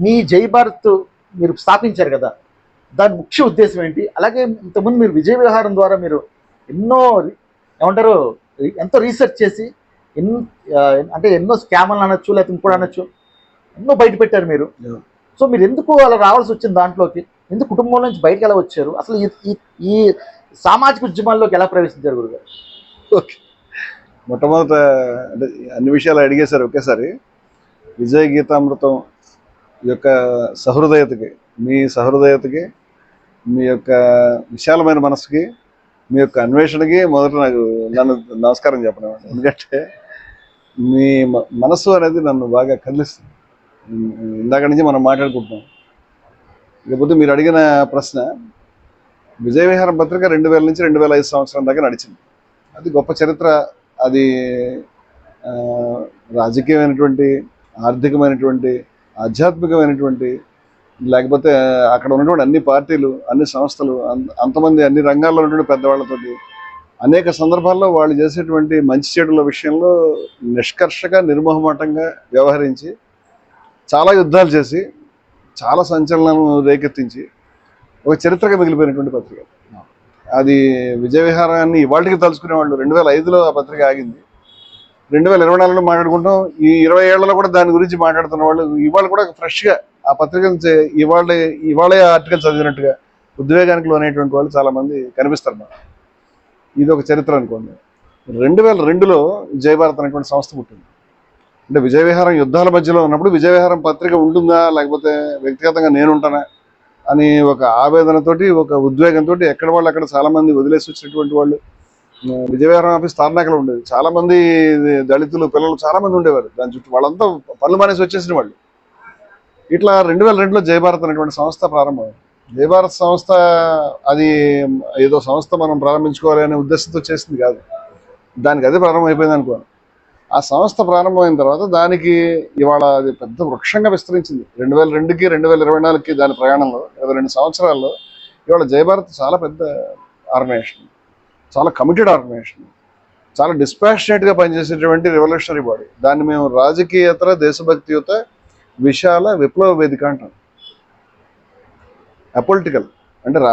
మీ జై భారత్ మీరు స్థాపించారు కదా. దాని ముఖ్య ఉద్దేశం ఏంటి? అలాగే ఇంతకుముందు మీరు విజయ విహారం ద్వారా మీరు ఎన్నో ఏమంటారు ఎంతో రీసెర్చ్ చేసి ఎన్ అంటే ఎన్నో స్కామ్లు అనొచ్చు లేకపోతే ఇంకోటి అనొచ్చు ఎన్నో బయట పెట్టారు మీరు. సో మీరు ఎందుకు అలా రావాల్సి వచ్చింది దాంట్లోకి? ఎందుకు కుటుంబం నుంచి బయటకు ఎలా వచ్చారు? అసలు ఈ- ఈ ఈ సామాజిక ఉద్యమాల్లోకి ఎలా ప్రవేశించారు గురుగారు? ఓకే. మొట్టమొదట అంటే అన్ని విషయాలు అడిగేశారు ఒకేసారి. విజయ గీతామృతం యొక్క సహృదయతకి మీ సహృదయతకి మీ యొక్క విశాలమైన మనసుకి మీ యొక్క అన్వేషణకి మొదట నాకు నన్ను నమస్కారం చెప్పనివ్వండి ఎందుకంటే మీ మ- మనస్సు అనేది నన్ను బాగా కదిలిస్తుంది. ఇందాక నుంచి మనం మాట్లాడుకుంటున్నాం. లేకపోతే మీరు అడిగిన ప్రశ్న విజయవిహారం పత్రిక రెండు వేల నుంచి రెండు వేల ఐదు సంవత్సరం దాకా నడిచింది. అది గొప్ప చరిత్ర. అది రాజకీయమైనటువంటి ఆర్థికమైనటువంటి ఆధ్యాత్మికమైనటువంటి లేకపోతే అక్కడ ఉన్నటువంటి అన్ని పార్టీలు అన్ని సంస్థలు అంత- అంతమంది అన్ని రంగాల్లో ఉన్నటువంటి పెద్దవాళ్ళతోటి అనేక సందర్భాల్లో వాళ్ళు చేసేటువంటి మంచి చెడుల విషయంలో నిష్కర్షగా నిర్మోహమాటంగా వ్యవహరించి చాలా యుద్ధాలు చేసి చాలా సంచలనం రేకెత్తించి ఒక చరిత్రగా మిగిలిపోయినటువంటి పత్రిక. అది విజయ విహారాన్ని ఇవాళకి తలుచుకునే వాళ్ళు రెండు వేల ఐదులో ఆ పత్రిక ఆగింది. రెండు వేల ఇరవై నాలుగులో మాట్లాడుకుంటాం. ఈ ఇరవై ఏళ్ళలో కూడా దాని గురించి మాట్లాడుతున్న వాళ్ళు ఇవాళ కూడా ఫ్రెష్గా ఆ పత్రిక ఇవాళ ఇవాళే ఆర్టికల్ చదివినట్టుగా ఉద్వేగానికి లోనేటువంటి వాళ్ళు చాలామంది కనిపిస్తారు మనకు. ఇది ఒక చరిత్ర అనుకోండి. రెండు వేల రెండులో విజయభారత్ అనేటువంటి సంస్థ పుట్టింది. అంటే విజయ విహారం యుద్ధాల మధ్యలో ఉన్నప్పుడు విజయవిహారం పత్రిక ఉంటుందా లేకపోతే వ్యక్తిగతంగా నేను ఉంటానా అని ఒక ఆవేదనతోటి ఒక ఉద్వేగంతో ఎక్కడ వాళ్ళు అక్కడ చాలామంది వదిలేసి వచ్చినటువంటి వాళ్ళు విజయవాడ ఆఫీస్ తార్నాకలో ఉండేది. చాలా మంది దళితులు పిల్లలు చాలా మంది ఉండేవారు. దాని చుట్టూ వాళ్ళంతా పనులు మానేసి వచ్చేసిన వాళ్ళు. ఇట్లా రెండు వేల రెండులో జయభారత్ అనేటువంటి సంస్థ ప్రారంభమైంది. జయభారత్ సంస్థ అది ఏదో సంస్థ మనం ప్రారంభించుకోవాలి అనే ఉద్దేశంతో చేసింది కాదు. దానికి అదే ప్రారంభం అయిపోయింది అనుకో ఆ సంస్థ ప్రారంభమైన తర్వాత దానికి ఇవాళ అది పెద్ద వృక్షంగా విస్తరించింది. రెండు వేల రెండుకి రెండు వేల ఇరవై నాలుగుకి దాని ప్రయాణంలో ఇరవై రెండు సంవత్సరాల్లో ఇవాళ జయభారత్ చాలా పెద్ద ఆర్గనైజేషన్. చాలా కమిటెడ్ ఆర్గనైజేషన్ చాలా డిస్పాషనేట్గా పనిచేసేటువంటి రెవల్యూషనరీ బాడీ దాన్ని మేము రాజకీయేతర దేశభక్తియుత విశాల విప్లవ వేదిక అంటాం. అపొలిటికల్ అంటే రా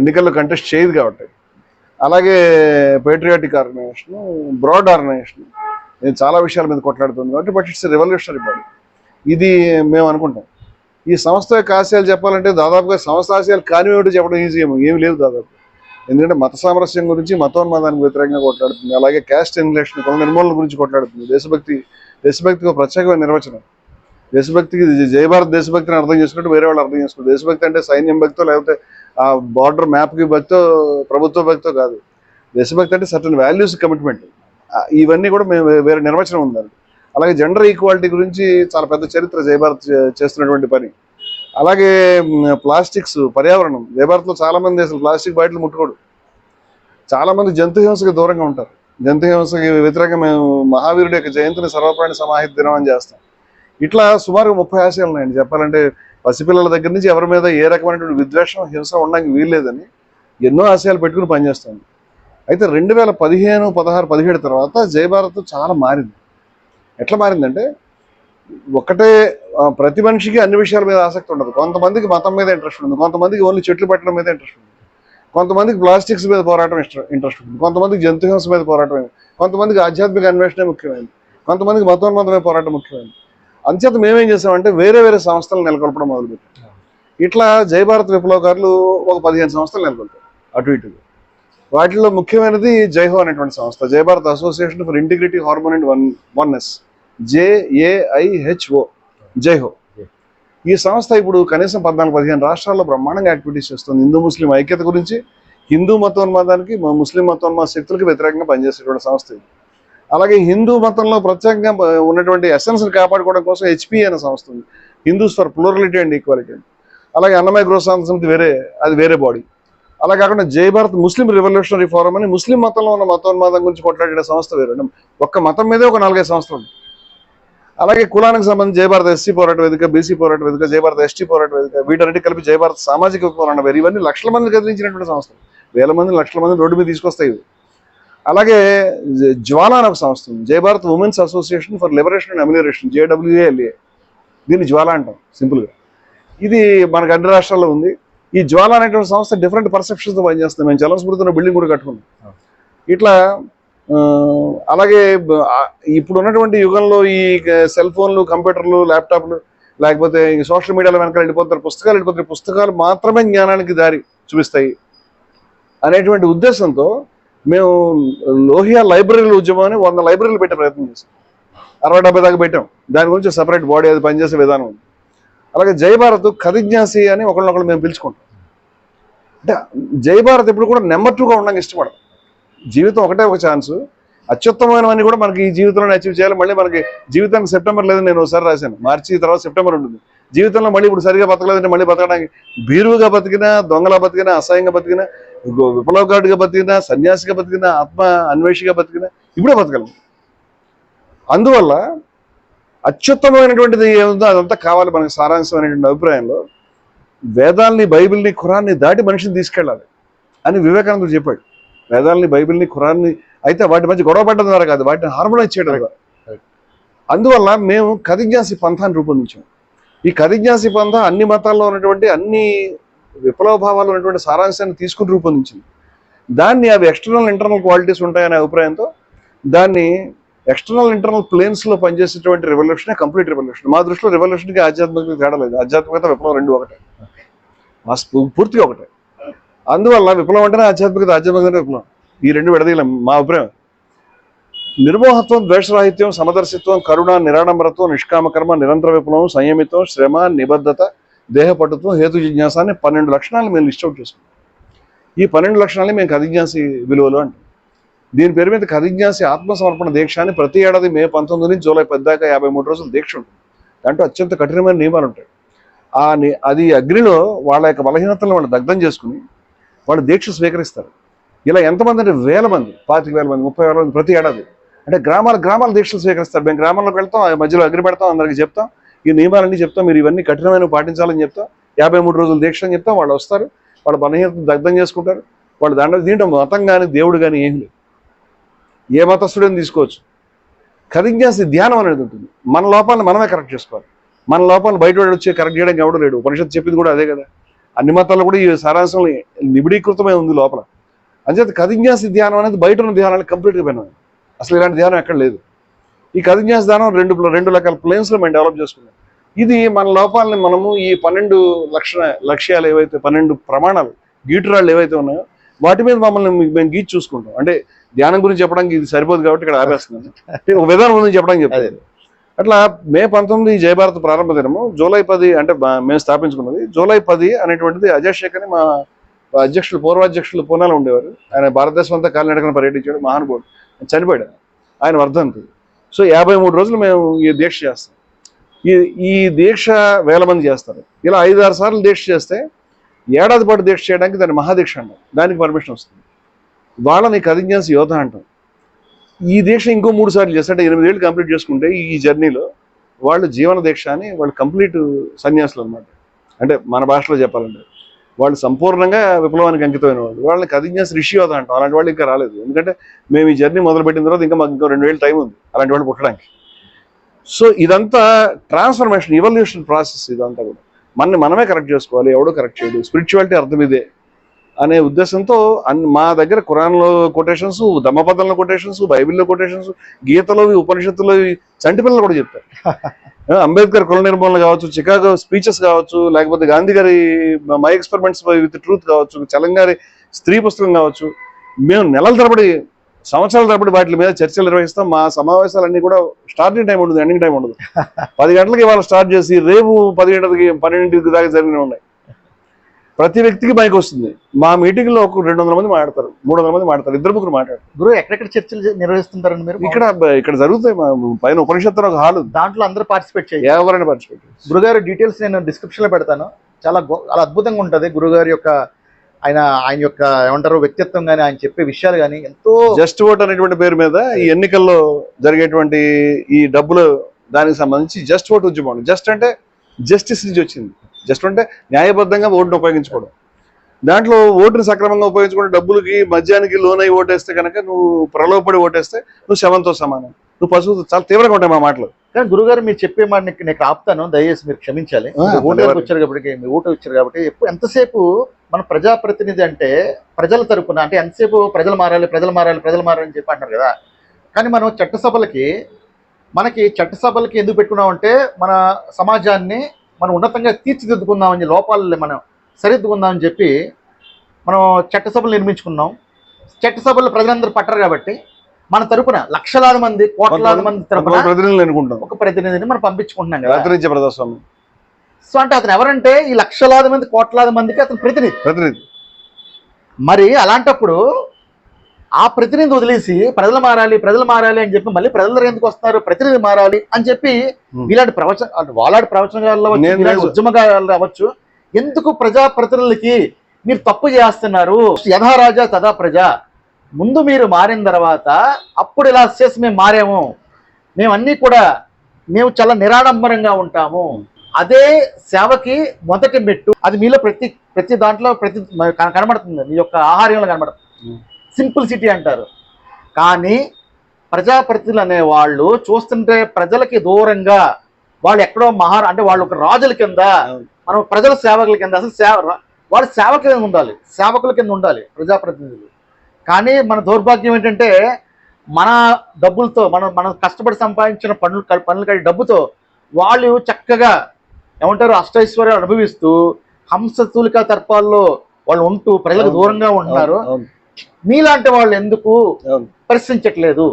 ఎన్నికల్లో కంటెస్ట్ చేయదు కాబట్టి. అలాగే పేట్రియాటిక్ ఆర్గనైజేషన్ బ్రాడ్ ఆర్గనైజేషన్ నేను చాలా విషయాల మీద కొట్లాడుతుంది కాబట్టి బట్ ఇట్స్ రెవల్యూషనరీ బాడీ ఇది మేము అనుకుంటాం. ఈ సంస్థ యొక్క ఆశయాలు చెప్పాలంటే దాదాపుగా సంస్థ ఆశయాలు కానివేమిటో చెప్పడం ఈజీ ఏమో. ఏమి లేవు దాదాపు. ఎందుకంటే మత సామరస్యం గురించి మతోన్మాదానికి వ్యతిరేకంగా కొట్లాడుతుంది. అలాగే క్యాస్ట్ ఇన్లేషన్ కుల నిర్మూలన గురించి కొట్లాడుతుంది. దేశభక్తి దేశభక్తికి ఒక ప్రత్యేకమైన నిర్వచనం. దేశభక్తికి ఇది జయ భారత్ దేశభక్తిని అర్థం చేసుకుంటే వేరే వాళ్ళు అర్థం చేసుకుంటారు దేశభక్తి అంటే సైన్యం భక్తో లేకపోతే ఆ బార్డర్ మ్యాప్కి భక్తో ప్రభుత్వ భక్తో కాదు. దేశభక్తి అంటే సర్టన్ వాల్యూస్ కమిట్మెంట్ ఇవన్నీ కూడా మేము వేరే నిర్వచనం ఉందండి. అలాగే జెండర్ ఈక్వాలిటీ గురించి చాలా పెద్ద చరిత్ర జయభారత్ చేస్తున్నటువంటి పని. అలాగే ప్లాస్టిక్స్ పర్యావరణం. జయభారత్లో చాలామంది అసలు ప్లాస్టిక్ బాటిల్ ముట్టుకోడు. చాలామంది జంతు హింసకి దూరంగా ఉంటారు. జంతు హింసకి వ్యతిరేకంగా మేము మహావీరుడి యొక్క జయంతిని సర్వప్రాణి సమాహిత దినం అని చేస్తాం. ఇట్లా సుమారు ముప్పై ఆశయాలు ఉన్నాయండి. చెప్పాలంటే పసిపిల్లల దగ్గర నుంచి ఎవరి మీద ఏ రకమైనటువంటి విద్వేషం హింస ఉండడానికి వీల్లేదని ఎన్నో ఆశయాలు పెట్టుకుని పనిచేస్తాం. అయితే రెండు వేల పదిహేను పదహారు పదిహేడు తర్వాత జయభారత్ చాలా మారింది. ఎట్లా మారిందంటే ఒకటే ప్రతి మనిషికి అన్ని విషయాల మీద ఆసక్తి ఉండదు. కొంతమందికి మతం మీద ఇంట్రెస్ట్ ఉంది కొంతమందికి ఓన్లీ చెట్లు పెట్టడం మీద ఇంట్రెస్ట్ ఉంది కొంతమందికి ప్లాస్టిక్స్ మీద పోరాటం ఇంట్రెస్ట్ ఉంది కొంతమందికి జంతు హింస మీద పోరాటం కొంతమందికి ఆధ్యాత్మిక అన్వేషణ ముఖ్యమైనది. కొంతమందికి మతోన్మతమే పోరాటం ముఖ్యమైనది. అంచేత మేమేం చేసామంటే వేరే వేరే సంస్థలు నెలకొల్పడం మొదలుపెట్టాం. ఇట్లా జయభారత్ విప్లవకారులు ఒక పదిహేను సంస్థలు నెలకొల్పారు. అటు ఇటు. వాటిలో ముఖ్యమైనది జైహో అనేటువంటి సంస్థ. Jayabharat association for integrity harmony and one oneness. JAIHO. Jaiho ఈ సంస్థ ఇప్పుడు కనీసం పద్నాలుగు పదిహేను రాష్ట్రాల్లో బ్రహ్మాండంగా యాక్టివిటీస్ చేస్తుంది. హిందూ ముస్లిం ఐక్యత గురించి హిందూ మతోన్మాదానికి ముస్లిం మతోన్మాద శక్తులకు వ్యతిరేకంగా పనిచేసేటువంటి సంస్థ ఇది. అలాగే హిందూ మతంలో ప్రత్యేకంగా ఉన్నటువంటి ఎసెన్స్ని కాపాడుకోవడం కోసం హెచ్పి అనే సంస్థ ఉంది. Hindus for plurality and equality అలాగే అన్నమయ్య గృహశాంతి సమితి వేరే అది వేరే బాడీ. అలా కాకుండా జై భారత్ ముస్లిం రెవల్యూషనరీ ఫోరం అని ముస్లిం మతంలో ఉన్న మతోన్మాదం గురించి కొట్లాడే సంస్థ వేరే. ఒక్క మతం మీదే ఒక నాలుగైదు సంస్థలు అలాగే కులానికి సంబంధించి జయభారత ఎస్సీ పోరాట వేదిక బీసీ పోరాట వేదిక జయభారత ఎస్టీ పోరాట వేదిక వీటన్నిటి కలిపి జయభారత సామాజిక పోరాట వేరు. ఇవన్నీ లక్షల మంది కదిలించినటువంటి సంస్థలు. వేల మంది లక్షల మంది రోడ్డు మీద తీసుకొస్తాయి ఇవి. అలాగే జ- జ్వాల అని ఒక సంస్థ ఉంది. Women's association for liberation and amelioration JWALA దీన్ని జ్వాల అంటాం సింపుల్గా ఇది మనకు అన్ని రాష్ట్రాల్లో ఉంది. ఈ జ్వాల అనేటువంటి సంస్థ డిఫరెంట్ పర్సెప్షన్స్తో పనిచేస్తుంది. మేము చలనస్మృతిలో బిల్డింగ్ కూడా కట్టుకున్నాం. ఇట్లా అలాగే ఇప్పుడు ఉన్నటువంటి యుగంలో ఈ సెల్ ఫోన్లు కంప్యూటర్లు ల్యాప్టాప్లు లేకపోతే సోషల్ మీడియాలో వెనకాల వెళ్ళిపోతారు పుస్తకాలు వెళ్ళిపోతారు పుస్తకాలు మాత్రమే జ్ఞానానికి దారి చూపిస్తాయి అనేటువంటి ఉద్దేశంతో మేము లోహియా లైబ్రరీల ఉద్యమం అని వంద లైబ్రరీలు పెట్టే ప్రయత్నం చేసాం అరవై డెబ్బై దాకా పెట్టాం. దాని గురించి సపరేట్ బాడీ అది పనిచేసే విధానం ఉంది. అలాగే జై భారత్ కథిజ్ఞాసి అని ఒకళ్ళనొకళ్ళు మేము పిలుచుకుంటాం. అంటే జై భారత్ ఇప్పుడు కూడా నెంబర్ టూగా ఉండడానికి ఇష్టపడదు జీవితం ఒకటే ఒక ఛాన్స్. అత్యుత్తమైనవన్నీ కూడా మనకి ఈ జీవితంలో అచీవ్ చేయాలి. మళ్ళీ మనకి జీవితానికి సెప్టెంబర్ లేదని నేను ఒకసారి రాశాను. మార్చి తర్వాత సెప్టెంబర్ ఉంటుంది. జీవితంలో మళ్ళీ ఇప్పుడు సరిగా బతకలేదంటే మళ్ళీ బతకడానికి బీరువుగా బతికినా దొంగలా బతికినా అసహ్యంగా బతికినా విప్లవకారుడిగా బతికినా సన్యాసిగా బతికినా ఆత్మ అన్వేషిగా బతికినా ఇప్పుడే బతకలేదు అందువల్ల అత్యుత్తమైనటువంటిది ఏముందో అదంతా కావాలి మనకి సారాంశం అనేటువంటి అభిప్రాయంలో. వేదాల్ని బైబిల్ని ఖురాన్ని దాటి మనిషిని తీసుకెళ్ళాలి అని వివేకానందుడు చెప్పాడు. వేదాల్ని బైబిల్ని ఖురాన్ని అయితే వాటి మధ్య గొడవ పడ్డం ద్వారా కాదు వాటిని హార్మోనైజ్ చేయడం అందువల్ల మేము కథిజ్ఞాసి పంథాన్ని రూపొందించాం. ఈ కథిజ్ఞాసి పంథ అన్ని మతాల్లో ఉన్నటువంటి అన్ని విప్లవ భావాలు ఉన్నటువంటి సారాంశాన్ని తీసుకుని రూపొందించింది. దాన్ని అవి ఎక్స్టర్నల్ ఇంటర్నల్ క్వాలిటీస్ ఉంటాయనే అభిప్రాయంతో దాన్ని ఎక్స్టర్నల్ ఇంటర్నల్ ప్లేన్స్లో పనిచేసేటువంటి రెవల్యూషన్ కంప్లీట్ రెవల్యూషన్ మా దృష్టిలో రెవల్యూషన్కి ఆధ్యాత్మికత తేడా లేదు. ఆధ్యాత్మికత విప్లవం రెండు ఒకటే. పూర్తిగా ఒకటే. అందువల్ల విప్లవం అంటేనే ఆధ్యాత్మికత ఆధ్యాత్మికత విప్లవం. ఈ రెండు విడదీయలేం మా అభిప్రాయం. నిర్మోహత్వం ద్వేషరాహిత్యం సమదర్శిత్వం కరుణ నిరాడంబరత్వం నిష్కామకర్మ నిరంతర విప్లవం సంయమితం శ్రమ నిబద్ధత దేహపటుత్వం హేతు జిజ్ఞాసాన్ని పన్నెండు లక్షణాలు మేము లిస్ట్అవుట్ చేసుకున్నాం ఈ పన్నెండు లక్షణాలని మేము కథిజ్ఞాసి విలువలు అంటాం. దీని పేరు మీద కథిజ్ఞాసి ఆత్మసమర్పణ దీక్ష అని ప్రతి ఏడాది మే పంతొమ్మిది నుంచి జూలై పద్దాకా యాభై మూడు రోజులు దీక్ష ఉంటుంది. దాంట్లో అత్యంత కఠినమైన నియమాలు ఉంటాయి. ఆ అది అగ్నిలో వాళ్ళ యొక్క బలహీనతలను వాళ్ళు దగ్ధం చేసుకుని వాళ్ళు దీక్ష స్వీకరిస్తారు. ఇలా ఎంతమంది అంటే వేల మంది పాతిక వేల మంది ముప్పై వేల మంది ప్రతి ఏడాది. అంటే గ్రామాల గ్రామాల దీక్షలు స్వీకరిస్తారు. మేము గ్రామాల్లోకి వెళ్తాం మధ్యలో అగ్ని పెడతాం అందరికి చెప్తాం. ఈ నియమాలన్నీ చెప్తాం మీరు ఇవన్నీ కఠినమైన పాటించాలని చెప్తాం. యాభై మూడు రోజులు దీక్ష అని చెప్తాం వాళ్ళు వస్తారు. వాళ్ళ బలహీనతను దగ్ధం చేసుకుంటారు. వాళ్ళు దాంట్లో దీంట్లో మతం కానీ దేవుడు కానీ ఏం లేదు. ఏ మతస్థుడని తీసుకోవచ్చు. కథిజ్ఞాసి ధ్యానం అనేది ఉంటుంది. మన లోపాలను మనమే కరెక్ట్ చేసుకోవాలి. మన లోపాలను బయట వాడు వచ్చి కరెక్ట్ చేయడానికి ఎవడం లేడు. ఉపనిషత్తు చెప్పింది కూడా అదే కదా. అన్ని మతాల్లో కూడా ఈ సారాంశం నిబిడీకృతమై ఉంది లోపల. అంచేత కథిజ్ఞాసి ధ్యానం అనేది బయట ఉన్న ధ్యానాలు కంప్లీట్గా పోయినాయి అసలు ఇలాంటి ధ్యానం ఎక్కడ లేదు. ఈ కథిజ్ఞాసి ధ్యానం రెండు రెండు రకాల ప్లేన్స్లో మేము డెవలప్ చేసుకున్నాం. ఇది మన లోపాలని మనము ఈ పన్నెండు లక్షణ లక్ష్యాలు ఏవైతే పన్నెండు ప్రమాణాలు గీటురాళ్ళు ఏవైతే ఉన్నాయో వాటి మీద మమ్మల్ని మేము గీచి చూసుకుంటాం. అంటే ధ్యానం గురించి చెప్పడానికి ఇది సరిపోదు కాబట్టి ఇక్కడ ఆపేస్తున్నాను. ఒక విధానం ఉంది చెప్పడానికి అదే. అట్లా మే పంతొమ్మిది జయభారత్ ప్రారంభ దినము జూలై పది అంటే మేము స్థాపించుకున్నది. జూలై పది అనేటువంటిది అజయ్ శేఖర్ అని మా అధ్యక్షులు పూర్వాధ్యక్షులు పూనాలో ఉండేవారు. ఆయన భారతదేశం అంతా కాలినడకన పర్యటించాడు మహానుభావుడు. ఆయన చనిపోయాడు. ఆయన వర్ధంతి. సో యాభై మూడు రోజులు మేము ఈ దీక్ష చేస్తాం. ఈ ఈ దీక్ష వేల మంది చేస్తారు. ఇలా ఐదు ఆరు సార్లు దీక్ష చేస్తే ఏడాది పాటు దీక్ష చేయడానికి దాన్ని మహాదీక్ష అంటాం. దానికి పర్మిషన్ వస్తుంది. వాళ్ళని కదిజ్ఞాసి యోధ అంటాం. ఈ దీక్ష ఇంకో మూడు సార్లు చేస్తే అంటే ఎనిమిదేళ్ళు కంప్లీట్ చేసుకుంటే ఈ జర్నీలో వాళ్ళు జీవన దీక్ష అని వాళ్ళు కంప్లీట్ సన్యాసులు అనమాట అంటే మన భాషలో చెప్పాలంటే వాళ్ళు సంపూర్ణంగా విప్లవానికి అంకితమైన వాళ్ళు. వాళ్ళని కదిజ్ఞాసి ఋషి అవుతా అంటాం. అలాంటి వాళ్ళు ఇంకా రాలేదు. ఎందుకంటే మేము ఈ జర్నీ మొదలుపెట్టిన తర్వాత ఇంకా మాకు ఇంకా రెండు వేలు టైం ఉంది అలాంటి వాళ్ళు పుట్టడానికి. సో ఇదంతా ట్రాన్స్ఫర్మేషన్ ఇవల్యూషన్ ప్రాసెస్ ఇదంతా కూడా. మనని మనమే కరెక్ట్ చేసుకోవాలి ఎవడో కరెక్ట్ చేయడు. స్పిరిచువాలిటీ అర్థం ఇదే. అనే ఉద్దేశంతో మా దగ్గర ఖురాన్లో కొటేషన్స్ దమ్మపదంలో కొటేషన్స్ బైబిల్లో కొటేషన్స్ గీతలో ఉపనిషత్తులో చంటి పిల్లలు కూడా చెప్తారు అంబేద్కర్ కుల నిర్మూలన కావచ్చు చికాగో స్పీచెస్ కావచ్చు లేకపోతే గాంధీ గారి మై ఎక్స్పెరిమెంట్స్ విత్ ట్రూత్ కావచ్చు చలంగారి స్త్రీ పుస్తకం కావచ్చు మేము నెలల తరబడి సంవత్సరాల తరబడి వాటి మీద చర్చలు నిర్వహిస్తాం. మా సమావేశాలన్నీ కూడా స్టార్టింగ్ టైం ఉండదు ఎండింగ్ టైం ఉండదు. పది గంటలకి ఇవాళ స్టార్ట్ చేసి రేపు పది గంటలకి పన్నెండింటికి దాకా జరిగిన ఉన్నాయి. ప్రతి వ్యక్తికి మైక్ వస్తుంది. మా మీటింగ్లో ఒక రెండు వందల మంది మాట్లాడతారు. మూడు వందల మంది మాట్లాడతారు. ఇద్దరు ముగ్గురు మాట్లాడతారు. గురువు ఎక్కడెక్కడ చర్చలు నిర్వహిస్తుంటారండి మీరు? ఇక్కడ ఇక్కడ జరుగుతాయి పైన ఉపనిషత్తు ఒక హాల్. దాంట్లో అందరూ పార్టిసిపేట్ చేయాలి ఎవరైనా పార్టిసిపేట్ గురుగారి డీటెయిల్స్ నేను డిస్క్రిప్షన్లో పెడతాను. చాలా చాలా అద్భుతంగా ఉంటది. గురుగారి యొక్క ఆయన ఆయన యొక్క ఏమంటారు వ్యక్తిత్వం కానీ ఆయన చెప్పే విషయాలు కానీ ఎంతో జస్ట్ ఓట్ అనేటువంటి పేరు మీద ఈ ఎన్నికల్లో జరిగేటువంటి ఈ డబ్బులు దానికి సంబంధించి జస్ట్ ఓట్ ఉద్యమం. జస్ట్ అంటే జస్టిస్ నుంచి వచ్చింది. జస్ట్ అంటే న్యాయబద్ధంగా ఓటును ఉపయోగించుకోవడం. దాంట్లో ఓటుని సక్రమంగా ఉపయోగించుకునే డబ్బులకి మద్యానికి లోన్ అయి ఓటేస్తే కనుక నువ్వు ప్రలోభపడి ఓటేస్తే నువ్వు శవంతో సమానం. నువ్వు పశువు చాలా తీవ్రంగా ఉంటాయి మా మాటలు. కానీ గురుగారు మీరు చెప్పే మాట నేను ఆపుతాను దయచేసి మీరు క్షమించాలి. ఓటు. వచ్చారు కాబట్టి మీ ఓటు వచ్చారు కాబట్టి ఎప్పుడు ఎంతసేపు మన ప్రజాప్రతినిధి అంటే ప్రజల తరపున అంటే ఎంతసేపు ప్రజలు మారాలి ప్రజలు మారాలి ప్రజలు మారాలి అని చెప్పి అంటారు కదా. కానీ మనం చట్టసభలకి మనకి చట్టసభలకి ఎందుకు పెట్టుకున్నామంటే మన సమాజాన్ని మనం ఉన్నతంగా తీర్చిదిద్దుకుందామని లోపాలని మనం సరిదిద్దుకుందామని చెప్పి మనం చట్టసభలు నిర్మించుకున్నాం. చట్టసభలు ప్రజలందరూ పట్టరు కాబట్టి మన తరపున లక్షలాది మంది కోట్లాది మంది తరపున ప్రతినిధులు అనుకుంటాం ఒక ప్రతినిధిని మనం పంపించుకుంటున్నాం కదా. ప్రజాస్వామ్యం సో అంటే అతను ఎవరంటే ఈ లక్షలాది మంది కోట్లాది మందికి అతను ప్రతినిధి. ప్రతినిధి. మరి అలాంటప్పుడు ఆ ప్రతినిధి వదిలేసి ప్రజలు మారాలి ప్రజలు మారాలి అని చెప్పి మళ్ళీ ప్రజల ఎందుకు వస్తున్నారు? ప్రతినిధి మారాలి అని చెప్పి. ఇలాంటి ప్రవచన అంటే వాళ్ళాంటి ప్రవచనగాళ్ళు. ఉద్యమగాళ్ళు అవ్వచ్చు ఎందుకు ప్రజా ప్రతినిధులకి మీరు తప్పు చేస్తున్నారు? యథా రాజా తదా ప్రజ. ముందు మీరు మారిన తర్వాత అప్పుడు ఇలా చేసి మేము మారాము. మేము అన్నీ కూడా మేము చాలా నిరాడంబరంగా ఉంటాము. అదే సేవకి మొదటి మెట్టు. అది మీలో ప్రతి ప్రతి దాంట్లో ప్రతి కనబడుతుంది. మీ యొక్క ఆహార్యంలో కనబడుతుంది. సింపుల్ సిటీ అంటారు. కానీ ప్రజాప్రతినిధులు అనే వాళ్ళు చూస్తుంటే ప్రజలకి దూరంగా వాళ్ళు ఎక్కడో మహా అంటే వాళ్ళు ఒక రాజుల కింద. మనం ప్రజల సేవకుల కింద అసలు సేవ వాళ్ళు సేవకుల కింద ఉండాలి. సేవకుల కింద ఉండాలి ప్రజాప్రతినిధులు. కానీ మన దౌర్భాగ్యం ఏంటంటే మన డబ్బులతో మనం మనం కష్టపడి సంపాదించిన పనులు పనులు కట్టి డబ్బుతో వాళ్ళు చక్కగా ఏమంటారు అష్టైశ్వర్యాలు అనుభవిస్తూ హంసతూలికా తర్పాల్లో వాళ్ళు ఉంటూ ప్రజలకు. దూరంగా ఉంటున్నారు. మీలాంటి వాళ్ళు ఎందుకు. ప్రశ్నించట్లేదు.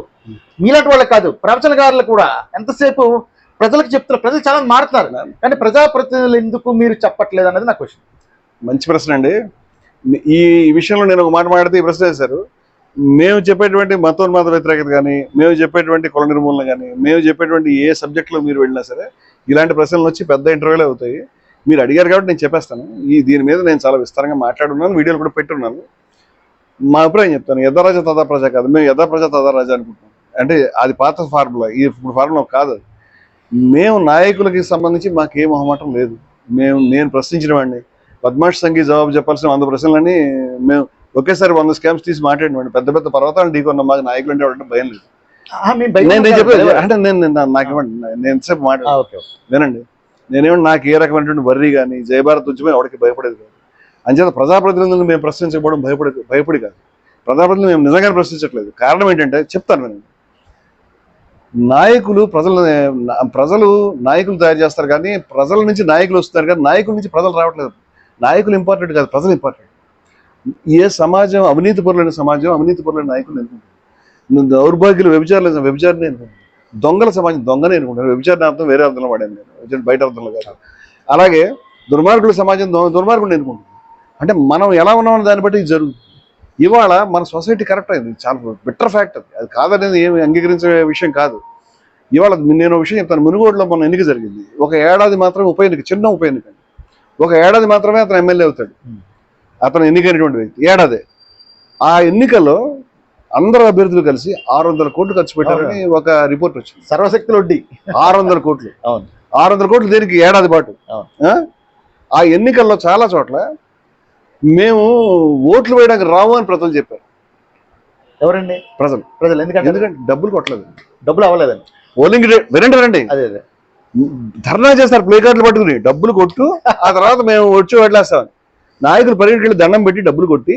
మీలాంటి వాళ్ళు కాదు ప్రవచనకారులు కూడా ఎంతసేపు ప్రజలకు చెప్తున్నారు ప్రజలు చాలా మారుతున్నారు. కానీ ప్రజాప్రతినిధులు ఎందుకు మీరు చెప్పట్లేదు అనేది నా క్వశ్చన్ మంచి ప్రశ్న అండి. ఈ విషయంలో నేను ఒక మాట మాట్లాడితే ఈ ప్రశ్న వేశారు. మేము చెప్పేటువంటి మతోన్మాద వ్యతిరేకత కానీ మేము చెప్పేటువంటి కుల నిర్మూలన కానీ మేము చెప్పేటువంటి ఏ సబ్జెక్టులో మీరు వెళ్ళినా సరే ఇలాంటి ప్రశ్నలు వచ్చి పెద్ద ఇంటర్వ్యూలే అవుతాయి. మీరు అడిగారు కాబట్టి నేను చెప్పేస్తాను. ఈ దీని మీద నేను చాలా విస్తారంగా మాట్లాడున్నాను. వీడియోలు కూడా పెట్టున్నాను. మా అభిప్రాయం చెప్తాను? యథారాజ తదా ప్రజ కాదు. మేము యథా ప్రజ తదా రాజ అనుకుంటున్నాం. అంటే అది పాత ఫార్ములా. ఈ ఇప్పుడు ఫార్ములా కాదు. మేము నాయకులకి సంబంధించి మాకు ఏ మొహమాటం లేదు. మేము నేను ప్రశ్నించిన వాడిని. పద్మాష్ సంఘి జవాబు చెప్పాల్సిన వంద ప్రశ్నలని మేము ఒకేసారి వంద స్కామ్స్ తీసి మాట్లాడినవాడిని పెద్ద పెద్ద పర్వతాలు ఢీకొన్న మాకు నాయకులు అంటే వాళ్ళంటే భయం లేదు. నేను నేను చెప్పేది అంటే నేను నేను- నాకు ఇవ్వండి. నేను ఎంతసేపు మాట ఓకే వినండి. నేనేమన్నా నాకు ఏ రకమైనటువంటి వర్రీ కానీ జయభారత్ ఉద్యమం ఎవరికి భయపడేది కాదు. అంచేత ప్రజాప్రతినిధులను మేము ప్రశ్నించకపోవడం భయపడి భయపడి కాదు. ప్రజాప్రతినిధులు మేము నిజంగానే ప్రశ్నించట్లేదు. కారణం ఏంటంటే చెప్తాను నేను. నాయకులు ప్రజలు ప్రజలు నాయకులు తయారు చేస్తారు కానీ ప్రజల నుంచి నాయకులు వస్తున్నారు కానీ నాయకుల నుంచి ప్రజలు రావట్లేదు. నాయకులు ఇంపార్టెంట్ కాదు ప్రజలు ఇంపార్టెంట్. ఏ సమాజం అవినీతి పరులైన సమాజం అవినీతి పరులైన నాయకులు ఎన్నుకుంటారు దౌర్భాగ్యులు వ్యభిచారులైన వ్యభిచారిని ఎన్నుకుంటారు దొంగల సమాజం దొంగనే ఎన్నుకుంటారు వ్యభిచారణ అర్థం వేరే అర్థంలో వాడాను నేను. బయట అర్థంలో కాదు. అలాగే దుర్మార్గుల సమాజం దొంగ దుర్మార్గుడిని ఎన్నుకుంటుంది అంటే మనం ఎలా ఉన్నామని దాన్ని బట్టి జరుగుతుంది. ఇవాళ మన సొసైటీ కరెక్ట్ అయింది. చాలా బెటర్ ఫ్యాక్ట్ అది. అది కాదనేది ఏమి అంగీకరించే విషయం కాదు. ఇవాళ నేను విషయం చెప్తాను. మునుగోడులో మొన్న ఎన్నిక జరిగింది. ఒక ఏడాది మాత్రం ఉప ఎన్నిక చిన్న ఉప ఎన్నిక ఒక ఏడాది మాత్రమే అతను ఎమ్మెల్యే అవుతాడు. అతను ఎన్నికైనటువంటి వ్యక్తి. ఏడాది. ఆ ఎన్నికల్లో అందరు అభ్యర్థులు కలిసి ఆరు వందల కోట్లు ఖర్చు పెట్టారని ఒక రిపోర్ట్ వచ్చింది. సర్వశక్తులు వడ్డీ. ఆరు వందల కోట్లు. అవును. ఆరు వందల కోట్లు దేనికి? ఏడాది పాటు? ఆ ఎన్నికల్లో చాలా చోట్ల మేము ఓట్లు వేయడానికి రావు అని ప్రజలు చెప్పారు. ఎవరండి? ప్రజలు. ప్రజలు. ఎందుకంటే ఎందుకంటే డబ్బులు కొట్టలేదు. డబ్బులు అవ్వలేదండి. పోలింగ్ డే వినండి వినండి. అదే అదే. ధర్నా చేస్తారు ప్లే కార్డులు పట్టుకుని డబ్బులు కొట్టు ఆ తర్వాత మేము వచ్చి ఓట్లేస్తాం నాయకులు పరిగెట్టుకెళ్ళి దండం పెట్టి డబ్బులు కొట్టి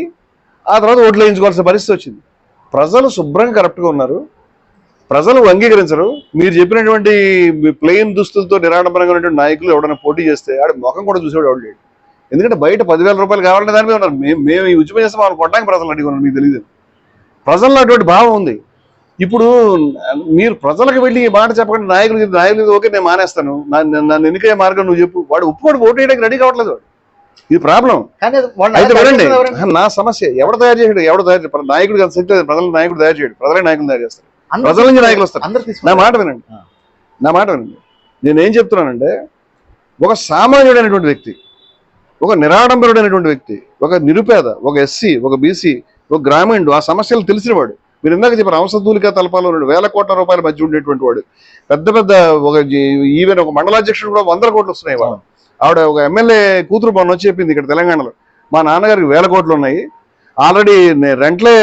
ఆ తర్వాత ఓట్లు వేయించుకోవాల్సిన పరిస్థితి వచ్చింది. ప్రజలు శుభ్రంగా కరెక్ట్గా ఉన్నారు. ప్రజలు అంగీకరించరు. మీరు చెప్పినటువంటి ప్లెయిన్ దుస్తులతో నిరాడంబరంగా ఉన్నటువంటి నాయకులు ఎవరైనా పోటీ చేస్తే ఆడ ముఖం కూడా చూసేవాడు ఎవడు లేడు. ఎందుకంటే బయట పదివేల రూపాయలు కావాలనే దాని మీద ఉన్నారు మేము మేము ఈ ఉద్యమం చేస్తాం వాళ్ళు కొట్టడానికి ప్రజలు అడిగి ఉన్నారు మీకు తెలియదు ప్రజల్లో అటువంటి భావం ఉంది. ఇప్పుడు మీరు ప్రజలకు వెళ్ళి ఈ మాట చెప్పకుండా నాయకులు నాయకులు ఓకే నేను మానేస్తాను. నన్ను ఎన్నికయ్యే మార్గం నువ్వు చెప్పు. వాడు ఒప్పుకోడు ఓటు వేయడానికి రెడీ కావట్లేదు వాడు. ఇది ప్రాబ్లం. అయితే వినండి? నా సమస్య ఎవడు తయారు చేయడు ఎవడు తయారు చేయడు. నాయకుడు కాదు శక్తి లేదు. ప్రజల నాయకుడు తయారు చేయడు. ప్రజలే నాయకులు తయారు చేస్తారు. ప్రజల నుంచి నాయకులు వస్తారు. నా మాట వినండి. నా మాట వినండి. నేనేం చెప్తున్నానంటే ఒక సామాన్యుడైనటువంటి వ్యక్తి ఒక నిరాడంబరుడైనటువంటి వ్యక్తి ఒక నిరుపేద ఒక ఎస్సీ ఒక బీసీ ఒక గ్రామీణుడు ఆ సమస్యలు తెలిసినవాడు. మీరు ఇందాక చెప్పారు అంశతూలిక తలపాలో ఉన్నాడు వేల కోట్ల రూపాయల మధ్య ఉండేటువంటి వాడు. పెద్ద పెద్ద ఒక ఈవెన్ ఒక మండలాధ్యక్షుడు కూడా వందల కోట్లు వస్తున్నాయి వాళ్ళు ఆవిడ ఒక ఎమ్మెల్యే కూతురు మొన్న వచ్చి చెప్పింది ఇక్కడ తెలంగాణలో. మా నాన్నగారికి వేల కోట్లు ఉన్నాయి. ఆల్రెడీ రెంట్లే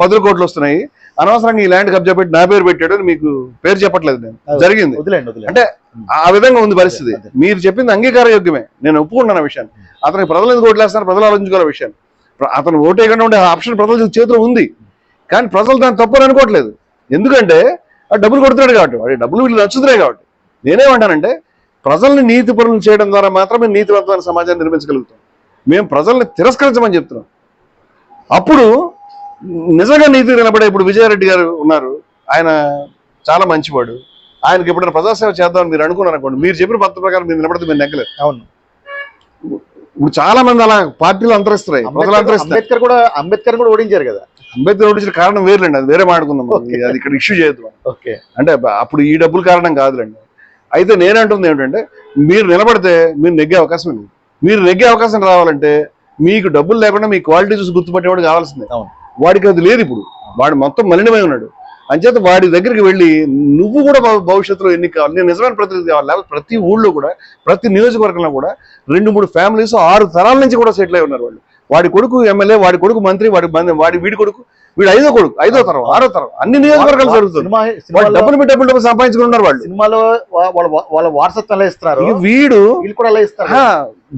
పదుల కోట్లు వస్తున్నాయి. అనవసరంగా ఈ ల్యాండ్ కబ్జా పెట్టి నా పేరు పెట్టాడు మీకు పేరు చెప్పట్లేదు నేను. జరిగింది. అంటే ఆ విధంగా ఉంది పరిస్థితి. మీరు చెప్పింది అంగీకార యోగ్యమే నేను ఒప్పుకుంటున్నాను విషయాన్ని. అతనికి ప్రజలు ఎందుకు ఓట్లేస్తున్నారు ప్రజలు ఆలోచించుకోవాలి విషయం. అతను ఓటు వేయకుండా ఉండే ఆప్షన్ ప్రజల చేతిలో ఉంది. కానీ ప్రజలు దాన్ని తప్పని అనుకోవట్లేదు. ఎందుకంటే ఆ డబ్బులు కొడుతున్నాడు కాబట్టి. వాడి డబ్బులు వీళ్ళు నచ్చుతున్నాయి కాబట్టి. నేనేమంటానంటే ప్రజల్ని నీతి పనులు చేయడం ద్వారా మాత్రమే నీతివంతమైన సమాజాన్ని నిర్మించగలుగుతాం. మేము ప్రజల్ని తిరస్కరించమని చెప్తున్నాం. అప్పుడు నిజంగా నీతి నిలబడే ఇప్పుడు విజయారెడ్డి గారు ఉన్నారు. ఆయన చాలా మంచివాడు. ఆయనకి ఎప్పుడైనా ప్రజాసేవ చేద్దామని మీరు అనుకున్నారు అనుకోండి మీరు చెప్పిన పద్ధతి ప్రకారం మీరు నిలబడితే మీరు నెగ్గలేదు అవును. ఇప్పుడు చాలా మంది అలా పార్టీలు అంతరిస్తున్నాయి ప్రజలు అంతరిస్తారు అంబేద్కర్ కూడా అంబేద్కర్ కూడా ఓడించారు కదా. అంబేద్కర్ ఓడించిన కారణం వేరులేండి అది వేరే మాట్లాడుకుందాం. అది ఇక్కడ ఇష్యూ చేయొద్దు మనం. ఓకే. అంటే అప్పుడు ఈ డబ్బుల కారణం కాదులేండి. అయితే నేనంటుంది ఏమిటంటే మీరు నిలబడితే మీరు నెగ్గే అవకాశం ఉంది. మీరు నెగ్గే అవకాశం రావాలంటే మీకు డబ్బులు లేకుండా మీ క్వాలిటీ చూసి గుర్తుపట్టేవాడు కావాల్సిందే. అవును. వాడికి అది లేదు ఇప్పుడు. వాడు మొత్తం మలినమై ఉన్నాడు. అంచేత వాడి దగ్గరికి వెళ్ళి నువ్వు కూడా భవిష్యత్తులో ఎన్ని కావాలి నేను నిజమైన ప్రతినిధి కావాలి. లేకపోతే ప్రతి ఊళ్ళో కూడా ప్రతి నియోజకవర్గంలో కూడా రెండు మూడు ఫ్యామిలీస్ ఆరు తరాల నుంచి కూడా సెటిల్ అయి ఉన్నారు వాళ్ళు. వాడి కొడుకు ఎమ్మెల్యే వాడి కొడుకు మంత్రి వాడి వాడి వీడి కొడుకు వీడు ఐదో కొడుకు ఐదో తరం ఆరో తరం. అన్ని నియోజకవర్గాలు జరుగుతుంది సినిమా వాళ్ళు సినిమాలో డబ్బులు పెట్టి డబ్బులు డబ్బులు సంపాదించుకుని ఉన్నారు వాళ్ళు. సినిమాలో వాళ్ళ వారసత్వం ఇస్తున్నారు? ఇక వీడు వీళ్ళు కూడా అలా ఇస్తారు.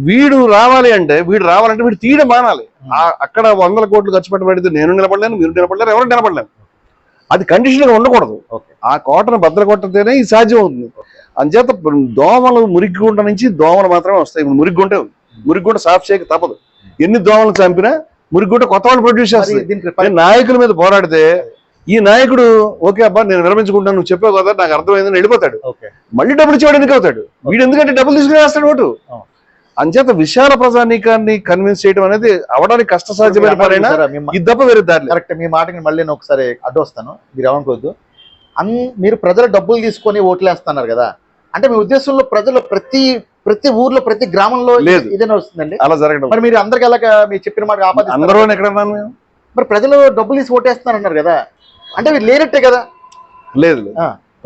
వీడు రావాలి అంటే వీడు రావాలంటే వీడు తీయడం మానాలి. ఆ- అక్కడ వందల కోట్లు ఖర్చు పెట్టబడితే నేను నిలబడలేను మీరు నిలబడలేరు ఎవరు నిలబడలేను అది కండిషన్గా ఉండకూడదు ఆ కోటను భద్ర కొట్టతేనే ఇది సాధ్యం అవుతుంది. అంచేత దోమలు మురిగిగుంట నుంచి దోమలు మాత్రమే వస్తాయి. మురిగిగుంటే మురిగిగుంట సాఫ్ చేయక తప్పదు. ఎన్ని దోమలు చంపినా మురిగిగుంట కొత్త వాళ్ళు ప్రొడ్యూస్ నేను నాయకుల మీద పోరాడితే ఈ నాయకుడు ఓకే అబ్బా నేను విరమించుకుంటాను నువ్వు చెప్పావు కదా నాకు అర్థమైందని వెళ్ళిపోతాడు. ఓకే. మళ్ళీ డబ్బులు ఇచ్చేవాడు ఎందుకు అవుతాడు? వీడు ఎందుకంటే డబ్బులు తీసుకుని వేస్తాడు ఓటు. అంచేత విశాల ప్రజానీకాన్ని కన్విన్స్ చేయడం అనేది అవడానికి కష్టసాధ్యమైన పనైనా? ఇది తప్ప వేరే దారి లేదు. కరెక్ట్. మీ మాటకి మళ్ళీ నేను ఒకసారి అడ్డు వస్తాను. మీరు ఏమనుకోవద్దు. అన్ మీరు ప్రజల డబ్బులు తీసుకొని ఓట్లు వేస్తున్నారు కదా. అంటే మీ ఉద్దేశంలో ప్రజలు ప్రతి ప్రతి ఊర్లో ప్రతి గ్రామంలో లేదు. ఇదేనా వస్తుందండి అలా జరగడం మరి మీరు అందరికి ఎలాగ మీరు చెప్పిన మాట ఆపాదిస్తారు అందరూ ఎక్కడ? మరి ప్రజలు డబ్బులు తీసి ఓటేస్తున్నారు అన్నారు కదా అంటే మీరు లేనట్టే కదా లేదు.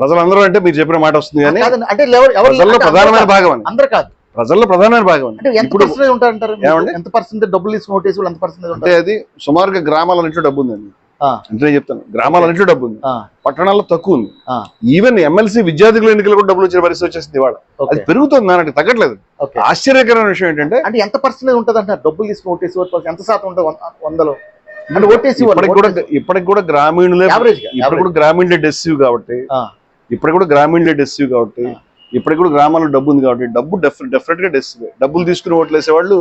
ప్రజలందరూ అంటే మీరు చెప్పిన మాట వస్తుంది కానీ అంటే ప్రజల్లో ప్రధానమైన అందరూ భాగం. అందరూ కాదు ప్రజల్లో ప్రధానమైన భాగం అంటే ఎంత పర్సెంటేజ్ ఉంటారంటారు? ఎంత పర్సెంటేజ్ డబ్బులు తీసుకుని ఓటేసి వాళ్ళు ఎంత పర్సెంటేజ్ అంటే అది సుమారుగా గ్రామాలన్నింటిలో డబ్బు ఉందండి. అంటే నేను చెప్తాను. గ్రామాలన్నింటిలో డబ్బు ఉంది. పట్టణాల్లో తక్కువ ఉంది. ఈవెన్ ఎమ్మెల్సీ విద్యార్థుల ఎన్నికలు కూడా డబ్బులు వచ్చే పరిస్థితి వచ్చేసింది ఇవాళ. అది పెరుగుతుంది నాకు తగ్గట్లేదు. ఆశ్చర్యకరమైన విషయం ఏంటంటే అంటే ఎంత పర్సెంటేజ్ ఉంటుంది అంటారు డబ్బులు తీసుకుని ఓటేసి ఓటు పర్సెంట్ ఎంత శాతం ఉంటుంది? వంద- వందలో. అంటే ఓటేసి ఇప్పటికి కూడా ఇప్పటికి కూడా గ్రామీణులే ఇప్పుడు కూడా గ్రామీణ డెసివ్ కాబట్టి. ఇప్పుడు కూడా గ్రామీణ డెసివ్ కాబట్టి. ఇప్పటికి కూడా గ్రామాల్లో డబ్బు ఉంది కాబట్టి డబ్బు డెఫినెట్గా డెసివ్. డబ్బులు తీసుకుని ఓట్లు వేసే వాళ్ళు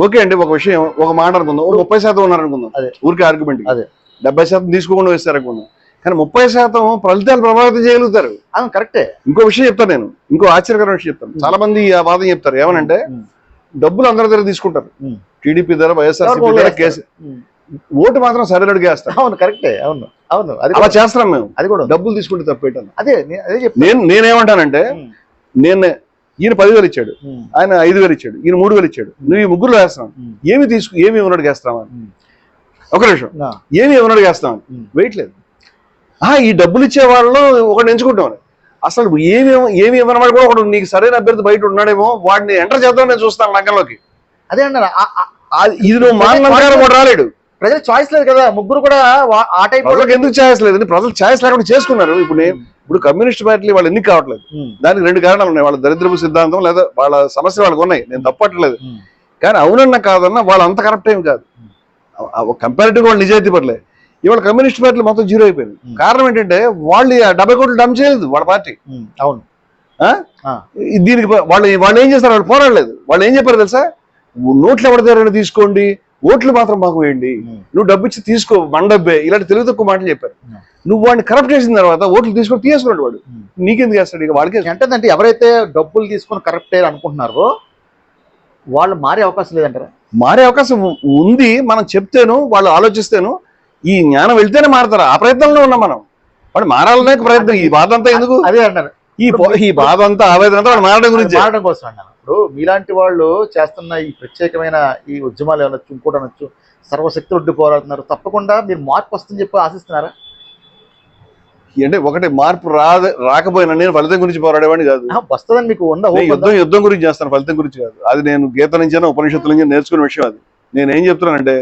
ఓకే అండి ఒక విషయం ఒక మాట అనుకుందాం. ముప్పై శాతం ఉన్నారు అనుకుందాం అదే. ఊరికి ఆర్గ్యుమెంట్ అదే. డెబ్బై శాతం తీసుకోకుండా వేస్తారు అనుకుందాం కానీ ముప్పై శాతం ఫలితాలు ప్రభావితం చేయగలుగుతారు. కరెక్టే. ఇంకో విషయం చెప్తాను నేను. ఇంకో ఆశ్చర్యకరమైన విషయం చెప్తాను. చాలా మంది ఆ వాదం చెప్తారు. ఏమనంటే. డబ్బులు అందరి దగ్గర తీసుకుంటారు. టీడీపీ ధర వైఎస్ఆర్ ధర? కేసు. ఓటు మాత్రం సరైనడిగా వేస్తారు. అవును కరెక్టే. అవును అవును. అది అలా కూడా- చేస్తున్నాం మేము. అది కూడా. డబ్బులు తీసుకుంటే తప్పేటాను అదే అదే నేను నేనేమంటానంటే. నేను ఈయన పదివేలు ఇచ్చాడు. ఆయన ఐదు వేలు ఇచ్చాడు. ఈయన మూడు వేలు ఇచ్చాడు. నువ్వు ఈ ముగ్గురు ఉమ్. ఏమి తీసుకు ఏమి ఇవ్వనడు వేస్తావా. ఒక నిమిషం. ఏమి ఉమ్. వెయిట్లేదు. ఆ ఈ డబ్బులు ఇచ్చే వాళ్ళలో ఒకటి ఎంచుకుంటాం అసలు ఏమి ఏమి ఇవ్వనవాడు కూడా ఒకడు నీకు సరైన అభ్యర్థి బయట ఉన్నాడేమో వాడిని ఎంటర్ చేద్దాం నేను చూస్తాను రంగంలోకి అదే అన్నారు? ఇది నువ్వు రాలేడు. ప్రజలు చాయిస్ లేదు కదా ముగ్గురు కూడా ఆ టైప్ ప్రజలకు ఎందుకు ఛాయిస్ లేదు? ప్రజలు ఛాయిస్ లేకుండా చేసుకున్నారు? ఇప్పుడు ఇప్పుడు కమ్యూనిస్ట్ పార్టీ వాళ్ళు ఎన్ని కావట్లేదు. దానికి రెండు కారణాలు ఉన్నాయి. వాళ్ళ దరిద్రపు సిద్ధాంతం లేదా వాళ్ళ సమస్యలు వాళ్ళకి ఉన్నాయి. నేను తప్పట్లేదు. కానీ అవునన్నా కాదన్నా వాళ్ళు అంత కరెక్ట్ ఏం కాదు. కంపారిటివ్ వాళ్ళు నిజాయితీ పడలే. ఇవాళ కమ్యూనిస్ట్ పార్టీలు మొత్తం జీరో అయిపోయింది. కారణం ఏంటంటే వాళ్ళు డెబ్బై కోట్లు డమ్ చేయలేదు వాళ్ళ పార్టీ. అవును. దీనికి వాళ్ళు వాళ్ళు ఏం చేస్తారు? వాళ్ళు పోరాడలేదు. వాళ్ళు ఏం చెప్పారు తెలుసా? నోట్లు ఎవరిదారైనా తీసుకోండి. ఓట్లు మాత్రం మాకు వేయండి. నువ్వు డబ్బు ఇచ్చి తీసుకో మన డబ్బే ఇలాంటి తెలుగు తక్కువ మాటలు చెప్పారు. నువ్వు వాడిని కరప్ట్ చేసిన తర్వాత ఓట్లు తీసుకొని తీసుకున్నాడు వాడు. నీకెందుకు చేస్తాడు? ఇక వాడికే ఏంటంటే ఎవరైతే డబ్బులు తీసుకొని కరెక్ట్ అయ్యారు అనుకుంటున్నారో వాళ్ళు మారే అవకాశం లేదంటారా? మారే అవకాశం ఉంది మనం చెప్తేను వాళ్ళు ఆలోచిస్తేను ఈ జ్ఞానం వెళ్తేనే మారతారు. ఆ ప్రయత్నంలో ఉన్నాం మనం. వాడు మారాలనే ప్రయత్నం. ఈ బాధ అంతా ఎందుకు? అదే అన్నారు ఈ ఈ బాధ అంతా ఆవేదన అంతా మారడం గురించి. మారడం కోసం అన్నాను ఇప్పుడు మీలాంటి వాళ్ళు చేస్తున్న ఈ ప్రత్యేకమైన ఈ ఉద్యమాలు అనొచ్చు ఇంకోటి అనొచ్చు సర్వశక్తులు ఒడ్డు పోరాడుతున్నారు. తప్పకుండా మీరు మార్పు వస్తుందని చెప్పి ఆశిస్తున్నారా? అంటే ఒకటి మార్పు రాద రాకపోయినా నేను ఫలితం గురించి పోరాడేవాడిని కాదు. వస్తుందని మీకు ఉందా? యుద్ధం యుద్ధం గురించి చేస్తాను ఫలితం గురించి కాదు. అది నేను గీత నుంచి ఉపనిషత్తుల నుంచి నేర్చుకున్న విషయం అది. నేను ఏం చెప్తున్నానంటే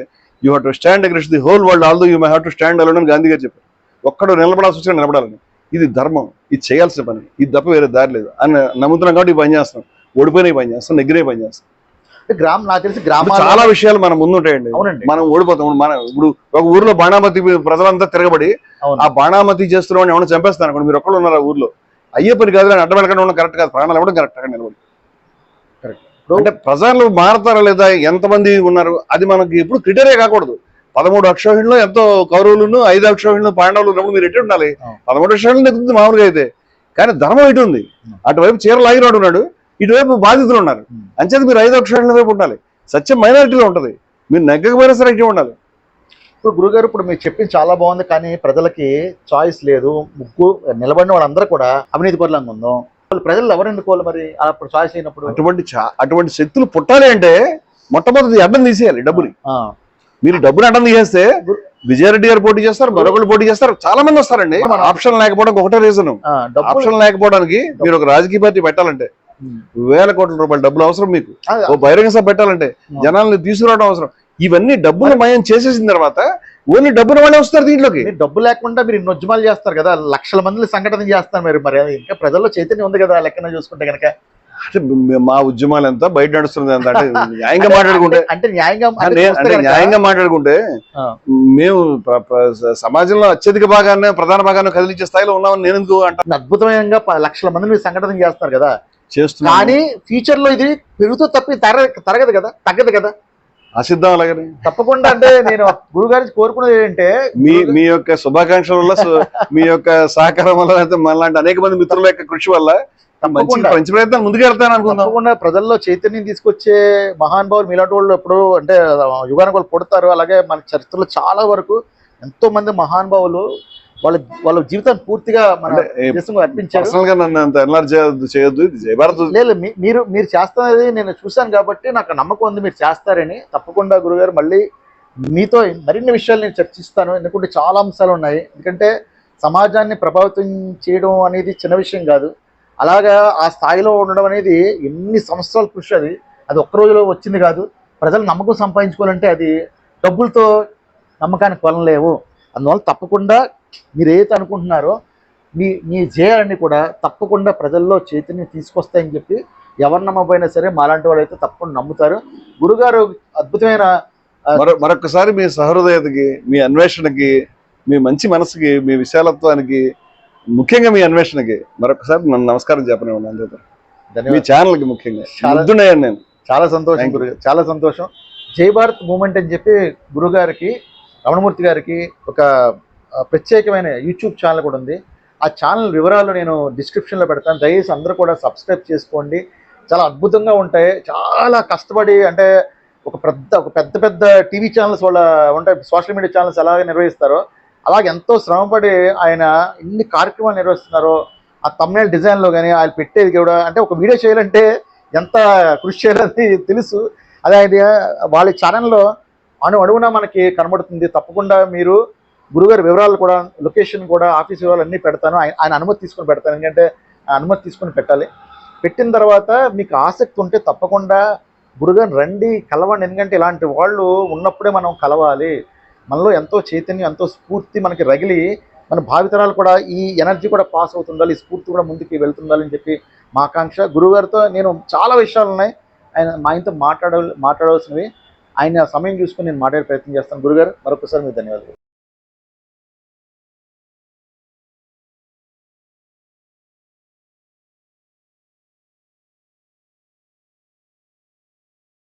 you have to stand against the whole world although you may have to stand alone అని గాంధీ గారు చెప్పారు. ఒక్కడు నిలబడాల్సి వచ్చినా నిలబడాలని ఇది ధర్మం ఇది చేయాల్సిన పని. ఇది తప్ప వేరే దారి లేదు. అని నమ్ముతున్నాం కాబట్టి ఈ పని చేస్తాం ఓడిపోయిన పని చేస్తాం నెగ్గినే పని చేస్తాం గ్రామం నాకు తెలిసి ఇప్పుడు గ్రామాలు చాలా విషయాలు మనం ముందుంటాయండి. అవునండి. మనం ఓడిపోతాం. మన ఇప్పుడు ఒక ఊర్లో బాణామతి ప్రజలంతా తిరగబడి ఆ బాణామతి చేస్తున్న ఎవరైనా చంపేస్తాను అనుకోండి. మీరు ఒక్కళ్ళు ఉన్నారు ఆ ఊర్లో? అయ్యే పని కాదు అని అడ్డబెడకుండా ఉండడం కరెక్ట్ కాదు. ప్రాణాలు ఇవ్వడం కరెక్ట్గా నిలబడి. ఇప్పుడు అంటే ప్రజలు మారతారా లేదా? ఎంతమంది ఉన్నారు? అది మనకి ఎప్పుడు క్రిటరియా కాకూడదు. పదమూడు అక్షోహిణిలో ఎంతో కౌరవులను ఐదు అక్షోహిణులు పాండవులు ఉన్నప్పుడు మీరు ఎట్టి ఉండాలి. పదమూడు అక్షోహిణులు నెగ్గుతుంది మామూలుగా అయితే. కానీ ధర్మం ఇటు ఉంది. అటువైపు చీర లాగినాడు ఉన్నాడు. ఇటువైపు బాధితులు ఉన్నారు. అంచేది మీరు ఐదు అక్షోహిణుల వైపు ఉండాలి. సత్యం మైనారిటీలో ఉంటది. మీరు నెగ్గకపోయినా సరే ఇటు ఉండాలి. ఇప్పుడు గురుగారు ఇప్పుడు మీరు చెప్పింది చాలా బాగుంది కానీ ప్రజలకి చాయిస్ లేదు. ముగ్గు నిలబడిన వాళ్ళందరూ కూడా అవినీతి పరులంగా ఉందాం? వాళ్ళు ప్రజలు ఎవరు ఎన్నుకోవాలి మరి? అప్పుడు చాయిస్ అయినప్పుడు అటువంటి అటువంటి శక్తులు పుట్టాలి అంటే మొట్టమొదటి అడ్డం తీసేయాలి డబ్బుని. ఆ, మీరు డబ్బుని అడ్డం తీసేస్తే విజయారెడ్డి గారు పోటీ చేస్తారు మరొకరు పోటీ చేస్తారు చాలా మంది వస్తారండి ఆప్షన్ లేకపోవడానికి ఒకటే రీజన్. డబ్బులు ఆప్షన్ లేకపోవడానికి మీరు ఒక రాజకీయ పార్టీ పెట్టాలంటే. వేల కోట్ల రూపాయల డబ్బులు అవసరం మీకు. ఓ బహిరంగ సభ పెట్టాలంటే. జనాల్ని తీసుకురావడం అవసరం. ఇవన్నీ డబ్బులు మయం చేసేసిన తర్వాత ఓన్లీ డబ్బులు వాళ్ళే వస్తారు దీంట్లోకి. డబ్బు లేకుండా మీరు ఇన్ని ఉద్యమాలు చేస్తారు కదా లక్షల మంది సంఘటన చేస్తారు మీరు మరి ఇంకా ప్రజల్లో చైతన్యం ఉంది కదా లెక్కన చూసుకుంటే కనుక అంటే మే- ఉద్యమాలు ఎంత బయట నడుస్తుంది ఎంత అంటే న్యాయంగా మాట్లాడుకుంటే. అంటే- న్యాయంగా అంటే న్యాయంగా మాట్లాడుకుంటే. మేము సమాజంలో అత్యధిక భాగాన్ని ప్రధాన భాగాన్ని కదిలించే స్థాయిలో ఉన్నామని నేను ఎందుకు అంట అద్భుతమైన లక్షల మంది మీరు సంఘటన చేస్తారు కదా. చేస్తున్నాను కానీ ఫ్యూచర్లో ఇది పెరుగుతూ తప్పి తర తరగదు కదా తగ్గదు కదా. అసిద్ధం అలాగని. తప్పకుండా అంటే నేను గురుగారి కోరుకున్నది ఏంటంటే మీ మీ యొక్క శుభాకాంక్షల వల్ల మీ యొక్క సహకారం వల్ల లేకపోతే మనలాంటి అనేక మంది మిత్రుల యొక్క కృషి వల్ల మంచి ప్రయత్నం ముందుకెళ్తాను అనుకుందాం. తప్పకుండా ప్రజల్లో చైతన్యం తీసుకొచ్చే మహానుభావులు మీలాంటి వాళ్ళు ఎప్పుడు అంటే యుగానికి వాళ్ళు పుడతారు. అలాగే మన చరిత్రలో చాలా వరకు ఎంతో మంది మహానుభావులు వాళ్ళ వాళ్ళ జీవితాన్ని పూర్తిగా మన అర్పించారు. పర్సనల్గా నన్ను అంత ఎన్లార్జ్ చేయొద్దు చేయొద్దు. ఇది జయభారత్ లేదు మీ- మీరు మీరు చేస్తున్నది నేను చూశాను కాబట్టి నాకు నమ్మకం ఉంది మీరు చేస్తారని. తప్పకుండా గురుగారు మళ్ళీ మీతో మరిన్ని విషయాలు నేను చర్చిస్తాను. ఎందుకంటే చాలా అంశాలు ఉన్నాయి. ఎందుకంటే సమాజాన్ని ప్రభావితం చేయడం అనేది చిన్న విషయం కాదు. అలాగా ఆ స్థాయిలో ఉండడం అనేది ఎన్ని సంవత్సరాల కృషి అది. అది ఒక్క రోజులో వచ్చింది కాదు. ప్రజలు నమ్మకం సంపాదించుకోవాలంటే అది డబ్బులతో నమ్మకానికి కొనలేవు అందువల్ల తప్పకుండా మీరు ఏదైతే అనుకుంటున్నారో మీ మీ జయాలన్నీ కూడా తప్పకుండా ప్రజల్లో చైతన్యం తీసుకొస్తాయని చెప్పి ఎవరు నమ్మపోయినా సరే మాలాంటి వాళ్ళు అయితే తప్పకుండా నమ్ముతారు. గురుగారు అద్భుతమైన మరొ మరొకసారి మీ సహృదయతకి మీ అన్వేషణకి మీ మంచి మనసుకి మీ విశాలత్వానికి ముఖ్యంగా మీ అన్వేషణకి మరొకసారి నన్ను నమస్కారం చెప్పనే ఉన్నాను. అంతే. మీ ధన్యవాదాలు. ఛానల్కి ముఖ్యంగా. నేను. చాలా సంతోషం. గురుగారు. చాలా సంతోషం. జై భారత్ మూమెంట్ అని చెప్పి గురుగారికి రమణమూర్తి గారికి ఒక ప్రత్యేకమైన యూట్యూబ్ ఛానల్ కూడా ఉంది. ఆ ఛానల్ వివరాలు నేను డిస్క్రిప్షన్లో పెడతాను. దయచేసి అందరూ కూడా సబ్స్క్రైబ్ చేసుకోండి. చాలా అద్భుతంగా ఉంటాయి. చాలా కష్టపడి అంటే ఒక పెద్ద ఒక పెద్ద పెద్ద టీవీ ఛానల్స్ వాళ్ళ ఉంటాయి. సోషల్ మీడియా ఛానల్స్ ఎలాగ నిర్వహిస్తారో అలాగే ఎంతో శ్రమపడి ఆయన ఎన్ని కార్యక్రమాలు నిర్వహిస్తున్నారో ఆ తమిళ డిజైన్లో కానీ ఆయన పెట్టేది కూడా అంటే ఒక వీడియో చేయాలంటే ఎంత కృషి చేయాలని తెలుసు. అదే ఆయన వాళ్ళ ఛానల్లో అణు అడుగున మనకి కనబడుతుంది. తప్పకుండా మీరు గురుగారి వివరాలు కూడా లొకేషన్ కూడా ఆఫీస్ వివరాలు అన్నీ పెడతాను. ఆయన ఆయన అనుమతి తీసుకొని పెడతాను. ఎందుకంటే అనుమతి తీసుకొని పెట్టాలి. పెట్టిన తర్వాత మీకు ఆసక్తి ఉంటే తప్పకుండా గురుగారిని రండి కలవండి. ఎందుకంటే ఇలాంటి వాళ్ళు ఉన్నప్పుడే మనం కలవాలి. మనలో ఎంతో చైతన్యం ఎంతో స్ఫూర్తి మనకి రగిలి మన భావితరాలు కూడా ఈ ఎనర్జీ కూడా పాస్ అవుతుండాలి ఈ స్ఫూర్తి కూడా ముందుకు వెళ్తుండాలని చెప్పి మా ఆకాంక్ష. గురుగారితో నేను చాలా విషయాలు ఉన్నాయి. ఆయన మా ఆయనతో మాట్లాడ మాట్లాడవలసినవి ఆయన సమయం చూసుకుని నేను మాట్లాడే ప్రయత్నం చేస్తాను. గురుగారు మరొకసారి మీకు ధన్యవాదాలు.